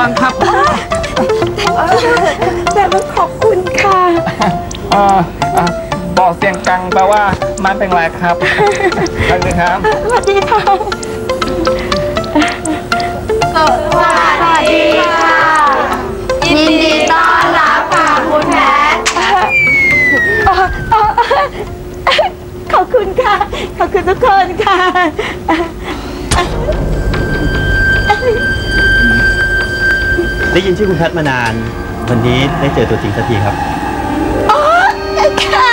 วังครับแต่ว่าขอบคุณค่ะเอ่อเอ่อบอกเสียงกังแปลว่ามันเป็นไรครับสวัสดีครับสวัสดีค่ะสวัสดีค่ะยินดีต้อนรับค่ะคุณแพทขอบคุณค่ะ ขอบคุณทุกคนค่ะ ได้ยินชื่อคุณแพทย์มานาน วันนี้ได้เจอตัวจริงสักทีครับ อ๋อค่ะ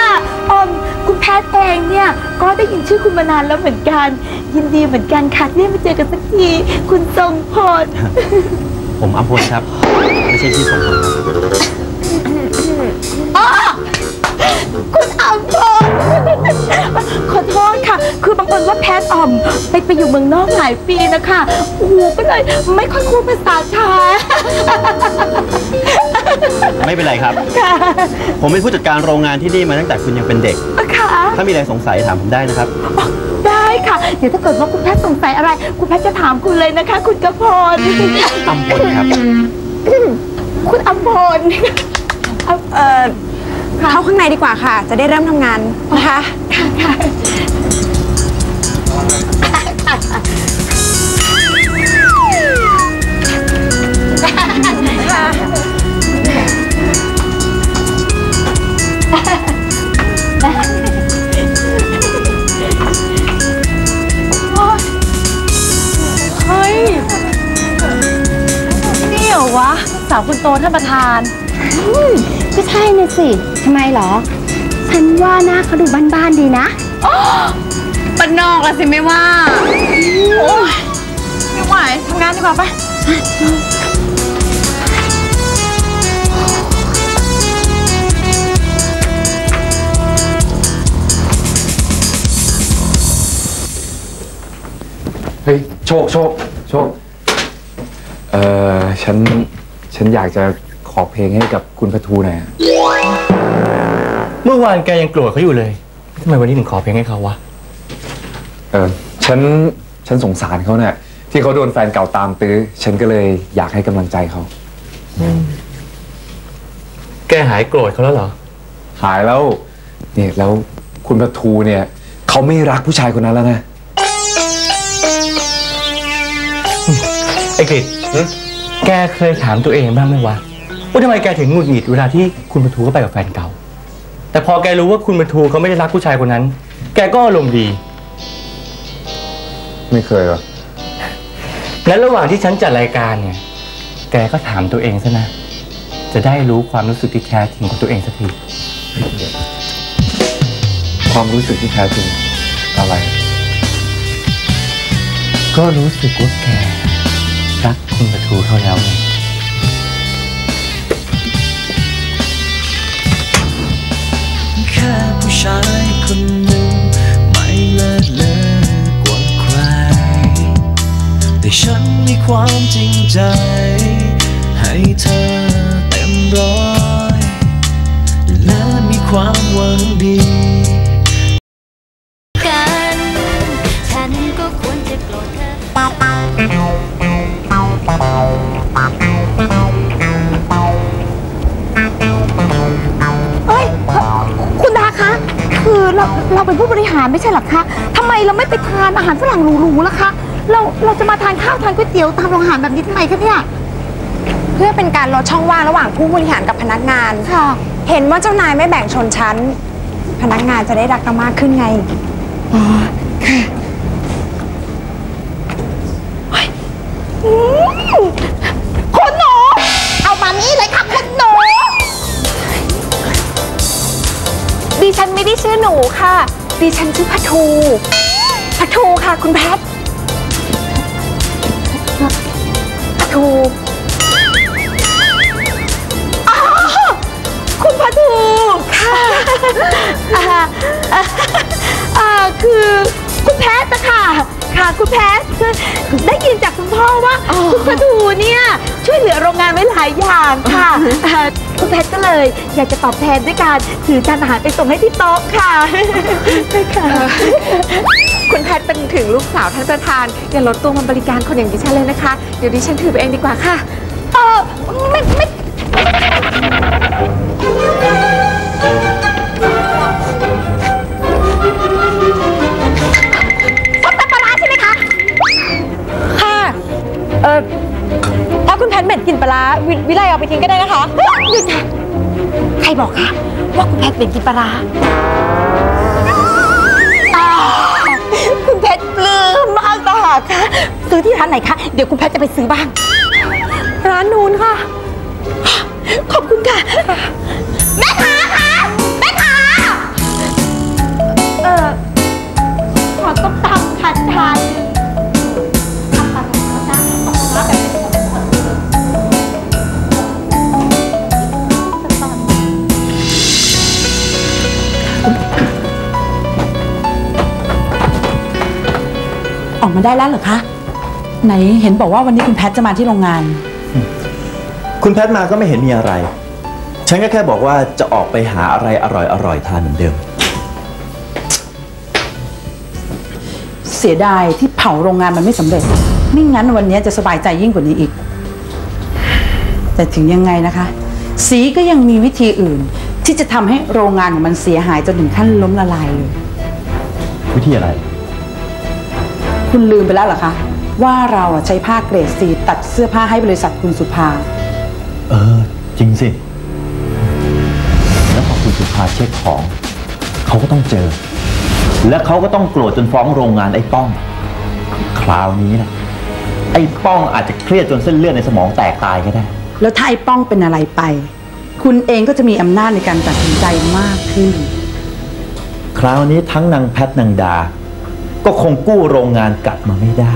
ออมคุณแพทย์เองเนี่ยก็ได้ยินชื่อคุณมานานแล้วเหมือนกัน ยินดีเหมือนกันค่ะที่ได้มาเจอกันสักที คุณทรงพล ผมอัมพลครับ ไม่ใช่พี่สมพลครับ อ๋อ ว่าแพทย์อ่อม ไปไปอยู่เมืองนอกหลายปีนะคะโอ้โหก็เลยไม่ค่อยพูดภาษาไทยไม่เป็นไรครับ ค่ะผมเป็นผู้จัดการโรงงานที่นี่มาตั้งแต่คุณยังเป็นเด็ก ค่ะถ้ามีอะไรสงสัยถามผมได้นะครับ อ๋อได้ค่ะ เดี๋ยวถ้าเกิดว่าคุณแพทย์สงสัยอะไร คุณแพทย์จะถามคุณเลยนะคะ คุณกระพรอัมพลครับ คุณอัมพลเอ่อเข้าข้างในดีกว่าค่ะ จะได้เริ่มทำงานนะคะ ค่ะค่ะ เฮ้ยนี่เหรอวะสาวคุณโตท่านประธานก็ใช่น่ะสิ ทำไมเหรอ ฉันว่าหน้าเขาดูบ้านๆดีนะ ปันนอกละสิไม่ว่า โอ้ยไม่ไหวทำงานดีกว่าไปเฮ้ยโชคโชคโชคเอ่อฉันฉันอยากจะขอเพลงให้กับคุณพัทูหน่อยอะ เมื่อวานแกยังโกรธเขาอยู่เลยทำไมวันนี้ถึงขอเพลงให้เขาวะ เออฉันฉันสงสารเขาเนี่ยที่เขาโดนแฟนเก่าตามตื้อ ฉันก็เลยอยากให้กำลังใจเขา แกหายโกรธเขาแล้วเหรอ หายแล้วเนี่ยแล้วคุณพัทูเนี่ยเขาไม่รักผู้ชายคนนั้นแล้วนะ ไอ้กฤษแกเคยถามตัวเองบ้างไหมวะว่าทำไมแกถึงหงุดหงิดเวลาที่คุณปทูเขาไปกับแฟนเก่า แต่พอแกรู้ว่าคุณปทูเขาไม่ได้รักผู้ชายคนนั้น แกก็อารมณ์ดี ไม่เคยหรอและระหว่างที่ฉันจัดรายการเนี่ย แกก็ถามตัวเองซะนะ จะได้รู้ความรู้สึกที่แท้จริงของตัวเองสักที ความรู้สึกที่แท้จริงอะไร ก็รู้สึกว่าแกรักคุณปทูเขาแล้วไงแค่ผู้ชายคน แต่ฉันมีความจริงใจ ให้เธอเต็มร้อย และมีความหวังดีกันฉันก็ควรจะโกรธเธอเอ้ยคุณดาคะคือเราเราเป็นผู้บริหารไม่ใช่หรอคะ ทำไมเราไม่ไปทานอาหารฝรั่งหรูๆล่ะคะ เราเราจะมาทานข้าวทานก๋วยเตี๋ยวตามโรงอาหารแบบนี้ทำไมคะเนี่ยเพื่อเป็นการลดช่องว่างระหว่างผู้บริหารกับพนักงาน ค่ะ เห็นว่าเจ้านายไม่แบ่งชนชั้น พนักงานจะได้รักกันมากขึ้นไงคุณหนู เอามานี่เลยค่ะคุณหนู ดิฉันไม่ได้ชื่อหนูค่ะ ดิฉันชื่อพัทูค่ะคุณแพทปะ ทูอ๋อคุณปะทูค่ะอ่าอ่าอ่าคือคุณแพทย์นะคะค่ะคุณแพทย์ได้ยินจากคุณพ่อว่าคุณปะทูเนี่ยช่วยเหลือโรงงานไว้หลายอย่างค่ะอ่าคุณแพทย์ก็เลย อยากจะตอบแทนด้วยการถือจานอาหารไปส่งให้ที่โต๊ะค่ะค่ะ คุณแพทเป็นถึงลูกสาวท่านประธาน อย่าลดตัวมาบริการคนอย่างดิฉันเลยนะคะ เดี๋ยวดิฉันถือไปเองดีกว่าค่ะ เออไม่ไม่ซับปลาร้าใช่ไหมคะ ค่ะ เออถ้าคุณแพทเหม็นกลิ่นปลาร้าวิวิไลเอาไปทิ้งก็ได้นะคะ หยุดค่ะใครบอกคะว่าคุณแพทย์เป็นกินปลาร้า ซื้อที่ร้านไหนคะ เดี๋ยวคุณแพทย์จะไปซื้อบ้าง ร้านนู้นค่ะ ขอบคุณค่ะ แม่ค้าคะแม่ค้าเออขอต้มตำคันทานหนึ่งทำปลาร้านะเอาปลาร้าแบบเป็นสดๆออกมาได้แล้วเหรอคะ ไหนเห็นบอกว่าวันนี้คุณแพทจะมาที่โรงงาน คุณแพทมาก็ไม่เห็นมีอะไร ฉันก็แค่บอกว่าจะออกไปหาอะไรอร่อยๆทานเหมือนเดิม เสียดายที่เผาโรงงานมันไม่สำเร็จ ไม่งั้นวันนี้จะสบายใจยิ่งกว่านี้อีก แต่ถึงยังไงนะคะ สีก็ยังมีวิธีอื่น ที่จะทำให้โรงงานของมันเสียหายจนถึงขั้นล้มละลายเลย วิธีอะไร คุณลืมไปแล้วเหรอคะ ว่าเราอะใช้ผ้าเกรดสีตัดเสื้อผ้าให้บริษัทคุณสุภา เออ จริงสิ แล้วพอคุณสุภาเช็คของ เขาก็ต้องเจอ และเขาก็ต้องโกรธจนฟ้องโรงงานไอ้ป้อง คราวนี้นะไอ้ป้องอาจจะเครียดจนเส้นเลือดในสมองแตกตายก็ได้ แล้วถ้าไอ้ป้องเป็นอะไรไป คุณเองก็จะมีอำนาจในการตัดสินใจมากขึ้น คราวนี้ทั้งนางแพทนางดา ก็คงกู้โรงงานกลับมาไม่ได้